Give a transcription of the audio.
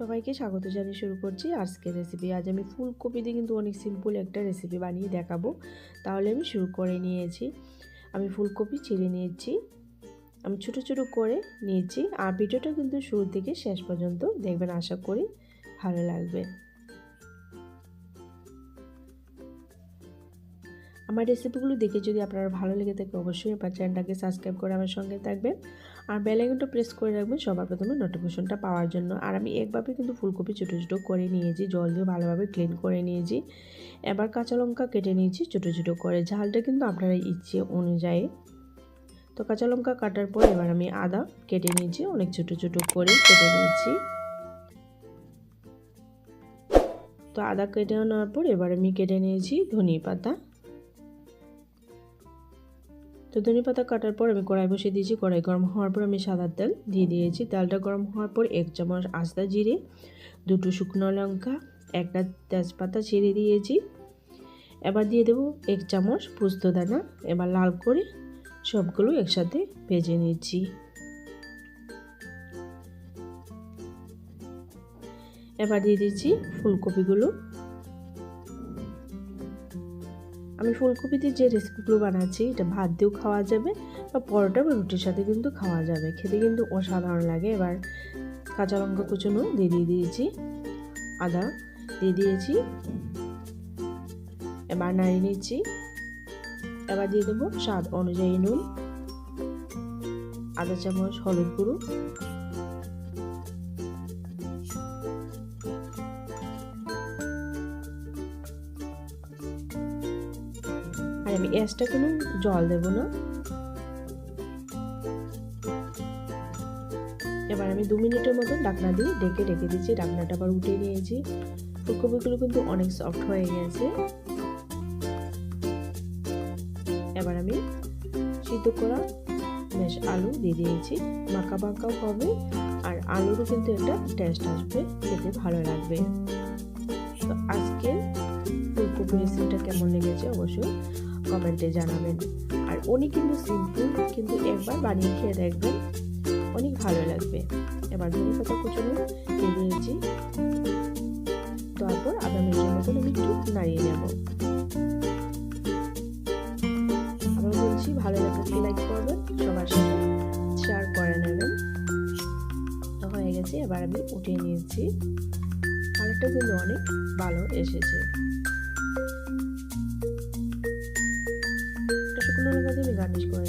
সবাইকে স্বাগত জানিয়ে শুরু করছি আজকের রেসিপি আজ আমি ফুলকপি দিয়ে কিন্তু অনেক সিম্পল একটা রেসিপি বানিয়ে দেখাবো। তাহলে আমি শুরু করে নিয়েছি। আমি ফুলকপি ছিঁড়ে নিয়েছি। আমি ছোট ছোট করে নিয়েছি। আর ভিডিওটা কিন্তু শুরু থেকে শেষ পর্যন্ত দেখবেন, আশা করি ভালো লাগবে। আমার রেসিপিগুলো দেখে যদি আপনারা ভালো লেগে থাকে অবশ্যই আমার চ্যানেলটাকে সাবস্ক্রাইব করে আমার সঙ্গে থাকবেন। আর বেলাইকনটা প্রেস করে রাখবেন সবার প্রথমে নোটিফিকেশনটা পাওয়ার জন্য। আর আমি একভাবে কিন্তু ফুলকপি ছোটো ছোটো করে নিয়েছি, জল দিয়ে ভালোভাবে ক্লিন করে নিয়েছি। এবার কাঁচা লঙ্কা কেটে নিয়েছি ছোটো ছোটো করে। ঝালটা কিন্তু আপনারা ইচ্ছে অনুযায়ী। তো কাঁচা লঙ্কা কাটার পর এবার আমি আদা কেটে নিয়েছি, অনেক ছোটো ছোটো করে কেটে নিয়েছি। তো আদা কেটে নেওয়ার পর এবার আমি কেটে নিয়েছি ধনিয়া পাতা। তো ধনে পাতা কাটার পর আমি কড়াই বসিয়ে দিয়েছি। কড়াই গরম হওয়ার পর আমি সাদা তেল দিয়ে দিয়েছি। তেলটা গরম হওয়ার পর এক চামচ আস্তা জিরে, দুটো শুকনো লঙ্কা, একটা তেজপাতা ছিঁড়ে দিয়েছি। এবার দিয়ে দেবো এক চামচ পুস্ত দানা। এবার লাল করে সবগুলো একসাথে ভেজে নিচ্ছি। এবার দিয়ে দিচ্ছি ফুলকপিগুলো। আমি ফুলকপিতে যে রেসিপিগুলো বানাচ্ছি, এটা ভাত দিয়েও খাওয়া যাবে বা পরোটা বা রুটির সাথে কিন্তু খাওয়া যাবে। খেতে কিন্তু অসাধারণ লাগে। এবার কাঁচা লঙ্কা কুচনো দিয়ে দিয়ে দিয়েছি, আদা দিয়ে দিয়েছি। এবার নাড়িয়ে নিচ্ছি। এবার দিয়ে দেবো স্বাদ অনুযায়ী নুন, আদা চামচ, হলুদ গুঁড়ো। আর আমি এক্সট্রা কোনো জল দেব না। এবার আমি দু মিনিটের মতো ডাকনা দিয়ে ডেকে রেখে দিচ্ছি। ডাকনাটা আবার উঠিয়ে নিয়েছি। ফুলকপিগুলো কিন্তু অনেক সফট হয়ে গেছে। এবার আমি সিদ্ধ করা বেশ আলু দিয়ে দিয়েছি। মাখা মাখাও হবে আর আলুরও কিন্তু একটা টেস্ট আসবে, খেতে ভালো লাগবে। তো আজকে ফুলকপি রেসিপিটা কেমন লেগেছে অবশ্যই কমেন্টে জানাবেন। আর অনেক কিন্তু সিম্পল কিন্তু একবার বানিয়ে খেয়ে দেখবেন, অনেক ভালো লাগবে। এবার ধনে পাতা কুচুনো দিয়ে দিয়েছি। তারপর আদা মিনিটের মতন আমি একটু নাড়িয়ে নেব। বলছি, ভালো লাগলে লাইক করবেন, সবার সাথে শেয়ার করে নেবেন। হয়ে গেছে, এবার আমি উঠিয়ে নিয়েছি। কালারটা কিন্তু অনেক ভালো এসেছে। গার্নিশ করে।